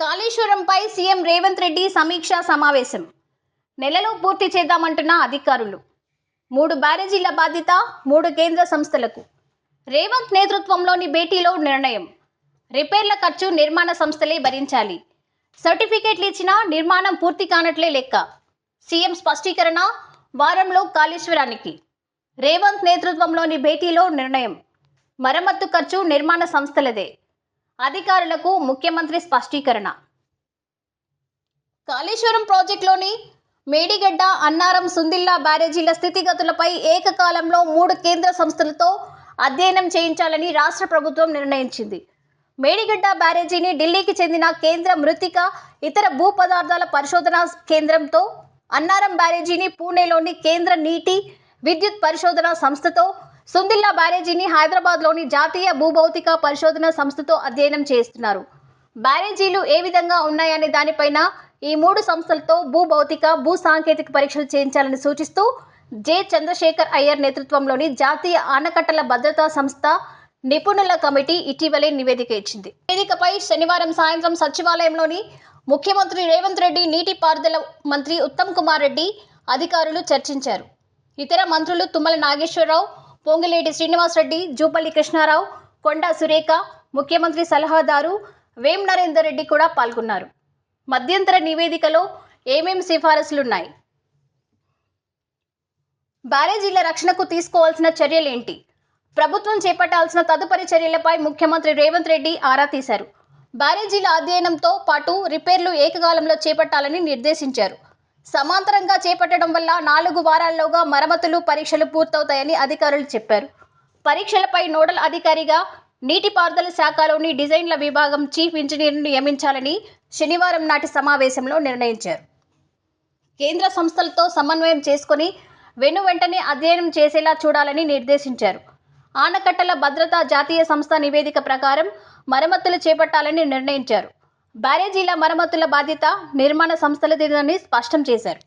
కాళేశ్వరంపై CM Revanth Reddy సమీక్షా సమావేశం. నెలలో పూర్తి చేద్దామంటున్న అధికారులు. మూడు బ్యారేజీల బాధ్యత మూడు కేంద్ర సంస్థలకు. రేవంత్ నేతృత్వంలోని భేటీలో నిర్ణయం. రిపేర్ల ఖర్చు నిర్మాణ సంస్థలే భరించాలి. సర్టిఫికేట్లు ఇచ్చినా నిర్మాణం పూర్తి కానట్లే లెక్క. సీఎం స్పష్టీకరణ వారంలో కాళేశ్వరానికి. రేవంత్ నేతృత్వంలోని భేటీలో నిర్ణయం. మరమ్మత్తు ఖర్చు నిర్మాణ సంస్థలదే. అధికారులకు ముఖ్యమంత్రి స్పష్టీకరణ. కాళేశ్వరం ప్రాజెక్టులోని మేడిగడ్డ అన్నారం సుందిల్లా బ్యారేజీల స్థితిగతులపై ఏకకాలంలో మూడు కేంద్ర సంస్థలతో అధ్యయనం చేయించాలని రాష్ట్ర ప్రభుత్వం నిర్ణయించింది. మేడిగడ్డ బ్యారేజీని ఢిల్లీకి చెందిన కేంద్ర మృతిక ఇతర భూ పదార్థాల పరిశోధన కేంద్రంతో అన్నారం బ్యారేజీని పూణేలోని కేంద్ర నీటి విద్యుత్ పరిశోధన సంస్థతో సుందిల్లా బ్యారేజీని హైదరాబాద్లోని జాతీయ భూభౌతిక పరిశోధన సంస్థతో అధ్యయనం చేస్తున్నారు. బ్యారేజీలు ఏ విధంగా ఉన్నాయనే దానిపైన ఈ మూడు సంస్థలతో భూభౌతిక భూ సాంకేతిక పరీక్షలు చేయించాలని సూచిస్తూ జె. చంద్రశేఖర్ అయ్యర్ నేతృత్వంలోని జాతీయ ఆనకట్టల భద్రతా సంస్థ నిపుణుల కమిటీ ఇటీవలే నివేదిక ఇచ్చింది. నివేదికపై శనివారం సాయంత్రం సచివాలయంలోని ముఖ్యమంత్రి రేవంత్ రెడ్డి నీటిపారుదల మంత్రి ఉత్తమ్ కుమార్ రెడ్డి అధికారులు చర్చించారు. ఇతర మంత్రులు తుమ్మల నాగేశ్వరరావు పొంగిలేటి శ్రీనివాసరెడ్డి జూపల్లి కృష్ణారావు కొండా సురేఖ ముఖ్యమంత్రి సలహాదారు వేం నరేందర్ రెడ్డి కూడా పాల్గొన్నారు. మధ్యంతర నివేదికలో ఏమేం సిఫారసులున్నాయి? బ్యారేజీల రక్షణకు తీసుకోవాల్సిన చర్యలేంటి? ప్రభుత్వం చేపట్టాల్సిన తదుపరి చర్యలపై ముఖ్యమంత్రి రేవంత్ రెడ్డి ఆరా తీశారు. బ్యారేజీల అధ్యయనంతో పాటు రిపేర్లు ఏకకాలంలో చేపట్టాలని నిర్దేశించారు. సమాంతరంగా చేపట్టడం వల్ల నాలుగు వారాల్లోగా మరమ్మతులు పరీక్షలు పూర్తవుతాయని అధికారులు చెప్పారు. పరీక్షలపై నోడల్ అధికారిగా నీటిపారుదల శాఖలోని డిజైన్ల విభాగం చీఫ్ ఇంజనీర్ను నియమించాలని శనివారం నాటి సమావేశంలో నిర్ణయించారు. కేంద్ర సంస్థలతో సమన్వయం చేసుకుని వెను వెంటనే అధ్యయనం చేసేలా చూడాలని నిర్దేశించారు. ఆనకట్టల భద్రతా జాతీయ సంస్థ నివేదిక ప్రకారం మరమ్మతులు చేపట్టాలని నిర్ణయించారు. బ్యారేజీల మరమ్మతుల బాధ్యత నిర్మాణ సంస్థలదేనని స్పష్టం చేశారు.